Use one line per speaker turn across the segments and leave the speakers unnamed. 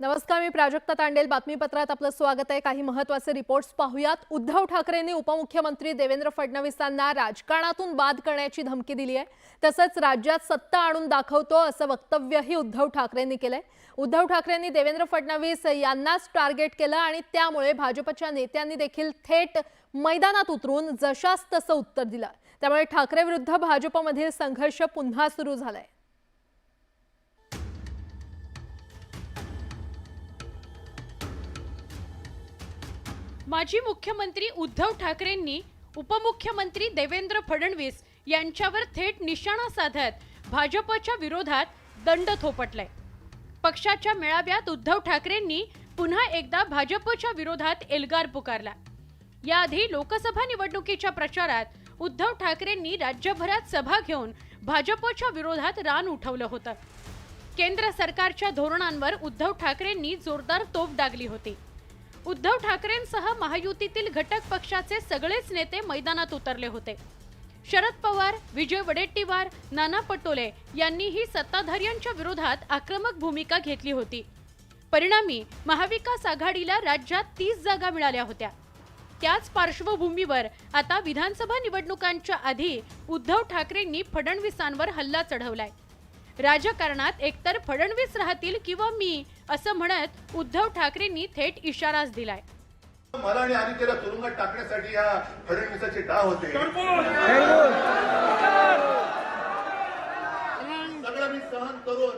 नमस्कार मी प्राजक्ता तांडेल. बातमीपत्रात आपलं स्वागत आहे. काही महत्त्वाचे रिपोर्ट्स पाहूयात. उद्धव ठाकरेंनी उपमुख्यमंत्री देवेंद्र फडणवीसांना राजकारणातून बाद करण्याची धमकी दिली आहे. तसंच राज्यात सत्ता आणून दाखवतो असं वक्तव्यही उद्धव ठाकरेंनी केलंय. उद्धव ठाकरेंनी देवेंद्र फडणवीस यांनाच टार्गेट केलं आणि त्यामुळे भाजपच्या नेत्यांनी देखील थेट मैदानात उतरून जशास तसं उत्तर दिलं. त्यामुळे ठाकरे विरुद्ध भाजपमधील संघर्ष पुन्हा सुरू झालाय.
माजी मुख्यमंत्री उद्धव ठाकरेंनी उपमुख्यमंत्री देवेंद्र फडणवीस यांच्यावर थेट निशाणा साधत भाजपच्या विरोधात दंड थोपटलाय. पक्षाच्या मेळाव्यात उद्धव ठाकरेंनी पुन्हा एकदा भाजपच्या विरोधात एल्गार पुकारला. याआधी लोकसभा निवडणुकीच्या प्रचारात उद्धव ठाकरेंनी राज्यभरात सभा घेऊन भाजपच्या विरोधात रान उठवलं होतं. केंद्र सरकारच्या धोरणांवर उद्धव ठाकरेंनी जोरदार तोफ डागली होती. उद्धव ठाकरेंसह महायुतीतील घटक पक्षाचे सगळेच नेते मैदानात उतरले होते. शरद पवार विजय वडेट्टीवार नाना पटोले यांनीही सत्ताधाऱ्यांच्या विरोधात आक्रमक भूमिका घेतली होती. परिणामी महाविकास आघाडीला राज्यात तीस जागा मिळाल्या होत्या. त्याच पार्श्वभूमीवर आता विधानसभा निवडणुकांच्या आधी उद्धव ठाकरेंनी फडणवीसांवर हल्ला चढवलाय. राजकारणात एकतर फडणवीस राहतील किंवा मी असं म्हणत उद्धव ठाकरेंनी थेट इशाराच दिलाय.
मला आणि आदित्यला तुरुंगात टाकण्यासाठी या फडणवीसाचे डाव होते. सगळं मी सहन करून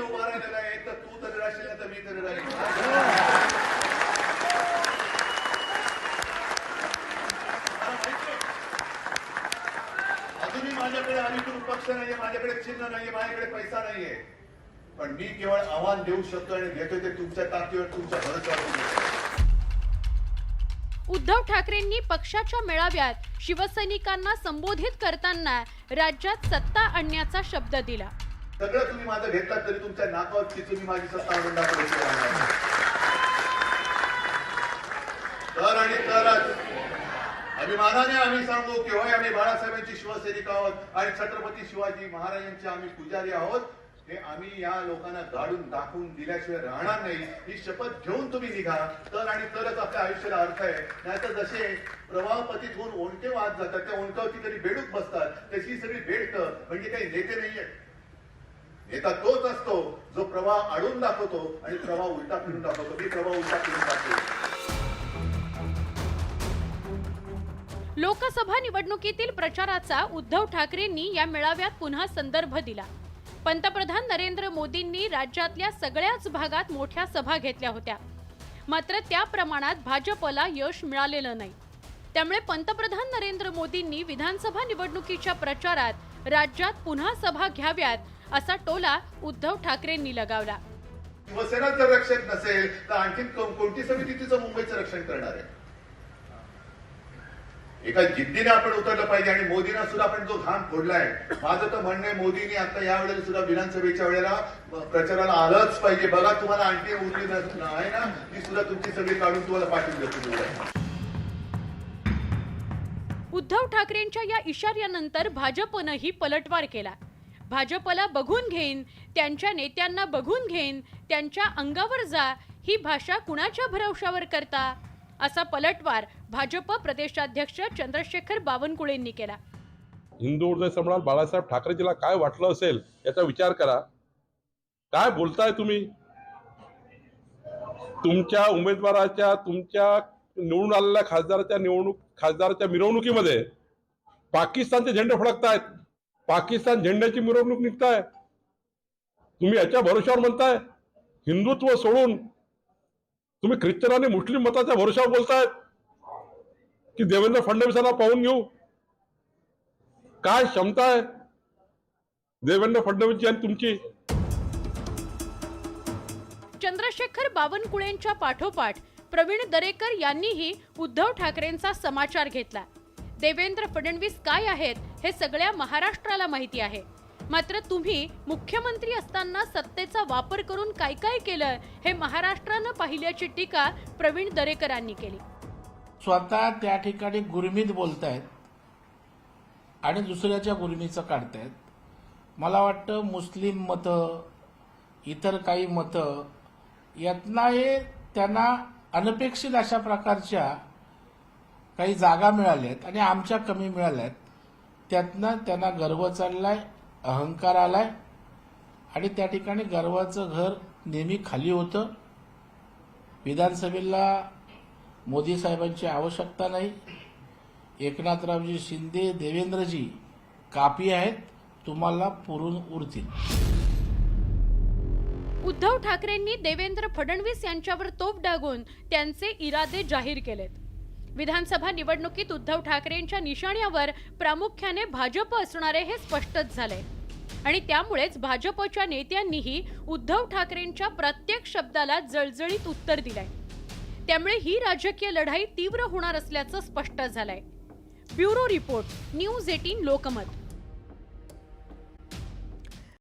उभा राहिलेला आहे. तर तू तरी राहशील नाही तर मी तरी राहील. माझ्याकडे अधिकृत पक्ष नाहीये माझ्याकडे चिन्ह नाहीये माझ्याकडे पैसा नाहीये. पण मी केवळ आव्हान देऊ शकतो आणि देतो ते तुमच्या ताकदीवर तुमच्या भरोश्यावर
उद्धव ठाकरेंनी पक्षाच्या मेळाव्यात शिवसैनिकांना संबोधित करताना राज्यात सत्ता आणण्याचा शब्द दिला.
सगळं तुम्ही माझं घेतलात तरी तुमच्या नाकावर चिचून माझी सत्ता आणून आहे. तर आणि तरच. अभिमानाने आम्ही सांगू की होय आम्ही बाळासाहेबांची शिवसैनिक आहोत आणि छत्रपती शिवाजी महाराजांचे आम्ही पुजारी आहोत. हे आम्ही या लोकांना गाडून दाखवून दिल्याशिवाय राहणार नाही. ही शपथ घेऊन तुम्ही निघा. तर आणि तरच आपल्या आयुष्याला अर्थ आहे. नाहीतर जसे प्रवाहपतीत होऊन ओंटे वाहत जातात त्या ओंडकावरती कधी बेडूक बसतात. तशी सगळी बेडक म्हणजे काही नेते नाहीये नेता तोच असतो जो प्रवाह अडून दाखवतो आणि प्रवाह उलटा फिरून दाखवतो. मी प्रवाह उलटा फिरून दाखवतो.
लोकसभा निवडणुकीतील प्रचाराचा उद्धव ठाकरेंनी या मेळाव्यात पुन्हा संदर्भ दिला. पंतप्रधान नरेंद्र मोदींनी राज्यातल्या सगळ्याच भागात मोठ्या सभा घेतल्या होत्या. मात्र त्या प्रमाणात भाजपला यश मिळालेलं नाही. त्यामुळे पंतप्रधान नरेंद्र मोदींनी विधानसभा निवडणुकीच्या प्रचारात राज्यात पुन्हा सभा घ्याव्यात असा टोला उद्धव ठाकरेंनी लगावला.
शिवसेना जर रक्षक नसेल तर आणखी कोणती समिती तिचं मुंबईचं रक्षण करणार आहे? एका जिद्दीने आपण उतरलं पाहिजे आणि मोदींना सुद्धा आपण जो घाण फोडलाय. माझं तर म्हणणं आहे मोदींनी आता या वेळेला सुद्धा विधानसभेच्या वेळेला प्रचाराला आलंच पाहिजे. बघा तुम्हाला आणखी उरली आहे ना ती सुद्धा तुमची सगळी काढून तुम्हाला पाठवून देतो
उद्धव ठाकरेंच्या या इशाऱ्यानंतर भाजपनंही पलटवार केला. भाजपला बघून घेईन त्यांच्या नेत्यांना बघून घेईन त्यांच्या अंगावर जा ही भाषा कुणाच्या भरवशावर करता? असा पलटवार भाजप प्रदेशाध्यक्ष चंद्रशेखर बावनकुळेंनी केला.
हिंदू हृदय सम्राट बाळासाहेब ठाकरेजीला काय वाटलं असेल याचा विचार करा. काय बोलताय तुम्ही? तुमच्या उमेदवाराच्या तुमच्या निवडून आलेल्या खासदाराच्या निवडणूक खासदाराच्या मिरवणुकीमध्ये पाकिस्तानचे झेंडे फडकतायत. पाकिस्तान झेंड्याची मिरवणूक निघताय. तुम्ही याच्या भरोश्यावर म्हणताय. हिंदुत्व सोडून तुम्ही ख्रिश्चन आणि मुस्लिम मताच्या भरोशावर बोलतायत की देवेंद्र फडणवीसांना पाहून घेऊ. काय क्षमता आहे देवेंद्र फडणवीसची आणि तुमची?
चंद्रशेखर बावनकुळेंच्या पाठोपाठ प्रवीण दरेकर यांनीही उद्धव ठाकरेंचा समाचार घेतला. देवेंद्र फडणवीस काय आहेत हे सगळ्या महाराष्ट्राला माहिती आहे. मात्र तुम्ही मुख्यमंत्री असताना सत्तेचा वापर करून काय काय केलं हे महाराष्ट्रानं पाहिल्याची टीका प्रवीण दरेकरांनी केली.
स्वतः त्या ठिकाणी गुरमीत बोलतायत आणि दुसऱ्याच्या गुरमीचं काढतायत. मला वाटतं मुस्लिम मतं इतर काही मतं यातना हे त्यांना अनपेक्षित अशा प्रकारच्या काही जागा मिळाल्यात आणि आमच्या कमी मिळाल्यात. त्यातनं त्यांना गर्व चाललाय. अहंकार आलाय आणि त्या ठिकाणी गर्वाचं घर नेहमी खाली होतं. विधानसभेला मोदी साहेबांची आवश्यकता नाही. एकनाथरावजी शिंदे देवेंद्रजी कापी आहेत तुम्हाला पुरून उरतील.
उद्धव ठाकरेंनी देवेंद्र फडणवीस यांच्यावर तोफ डागून त्यांचे इरादे जाहीर केलेत. विधानसभा निवडणुकीत उद्धव ठाकरेंच्या निशाण्यावर प्रामुख्याने भाजप असणारे हे स्पष्टच झालंय आणि त्यामुळेच भाजपच्या नेत्यांनीही उद्धव ठाकरेंच्या प्रत्येक शब्दाला जळजळीत उत्तर दिलंय. त्यामुळे ही राजकीय लढाई तीव्र होणार असल्याचं स्पष्ट झालंय. Bureau report news eighteen Lokmat.